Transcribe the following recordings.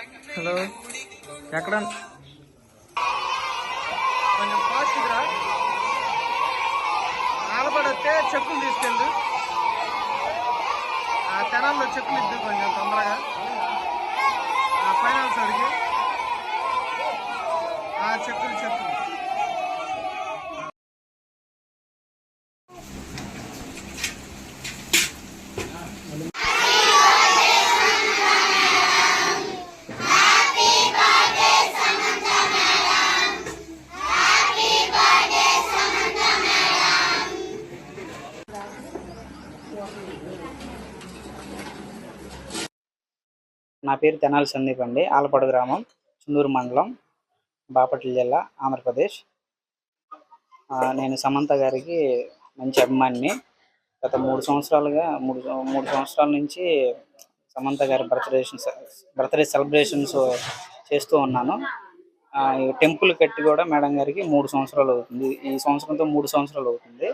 Hello. ఎక్కడ? కొంచెం ఫాస్ట్గా ఆలపడొస్తే చెక్కులు తీసుకెళ్ళు. ఆ తెనాల్లో చెక్కులు ఇద్దు కొంచెం తొందరగా. ఆ ఫైనాన్స్ అడిగి. ఆ చెక్కులు చెప్పు నా పేరు తెనాలి సందీప్ అండి. ఆలపాడు గ్రామం చుందూరు మండలం బాపట్ల జిల్లా ఆంధ్రప్రదేశ్. నేను సమంత గారికి మంచి అభిమానిని. గత మూడు సంవత్సరాలుగా మూడు మూడు సంవత్సరాల నుంచి సమంత గారి బర్త్డే బర్త్డే సెలబ్రేషన్స్ చేస్తూ ఉన్నాను. ఆ, ఈ టెంపుల్ కట్టి కూడా మేడం గారికి మూడు సంవత్సరాలు అవుతుంది. ఈ సంవత్సరంతో మూడు సంవత్సరాలు అవుతుంది.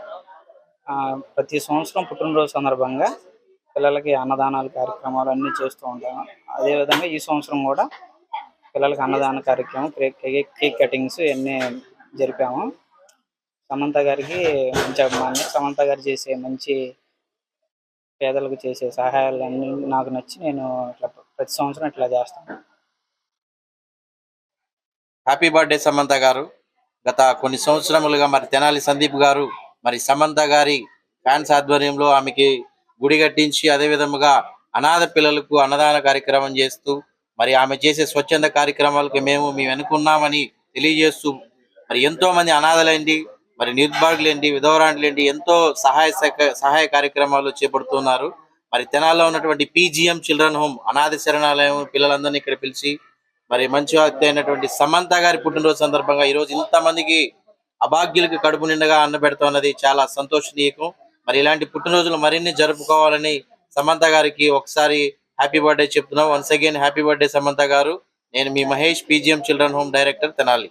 ఆ, ప్రతి సంవత్సరం పుట్టినరోజు సందర్భంగా పిల్లలకి అన్నదానాలు కార్యక్రమాలు అన్నీ చేస్తూ ఉంటాము అదేవిధంగా ఈ సంవత్సరం కూడా పిల్లలకి అన్నదాన కార్యక్రమం కేక్ కటింగ్స్ ఇవన్నీ జరిపాము. సమంత గారికి మంచి అభిమాని సమంత గారు చేసే మంచి పేదలకు చేసే సహాయాలు అన్ని నాకు నచ్చి నేను ఇట్లా ప్రతి సంవత్సరం ఇట్లా చేస్తాను. హ్యాపీ బర్త్డే సమంత గారు. గత కొన్ని సంవత్సరములుగా మరి తెనాలి సందీప్ గారు మరి సమంత గారి ఫ్యాన్స్ ఆధ్వర్యంలో ఆమెకి గుడి కట్టించి అదే విధముగా అనాథ పిల్లలకు అన్నదాన కార్యక్రమం చేస్తూ మరి ఆమె చేసే స్వచ్ఛంద కార్యక్రమాలకు మేము మేము అనుకున్నామని తెలియజేస్తూ మరి ఎంతో మంది అనాథలేంటి మరి నిర్భాగులేంటి విధవరాండ్లేంటి ఎంతో సహాయ సహక- సహాయ కార్యక్రమాలు చేపడుతున్నారు. మరి తెనాల్లో ఉన్నటువంటి పీజీఎం చిల్డ్రన్ హోమ్ అనాథ శరణాలయం పిల్లలందరినీ ఇక్కడ పిలిచి మరి మంచి వ్యక్తి అయినటువంటి సమంత గారి పుట్టినరోజు సందర్భంగా ఈ రోజు ఇంతమందికి అభాగ్యులకు కడుపు నిండగా అన్న పెడుతున్నది చాలా సంతోషనీయకం. మరి ఇలాంటి పుట్టినరోజులు మరిన్ని జరుపుకోవాలని సమంత గారికి ఒకసారి హ్యాపీ బర్త్డే చెప్తున్నాం. Once again happy birthday Samantha garu. నేను మీ Mahesh PGM children home director Tenali.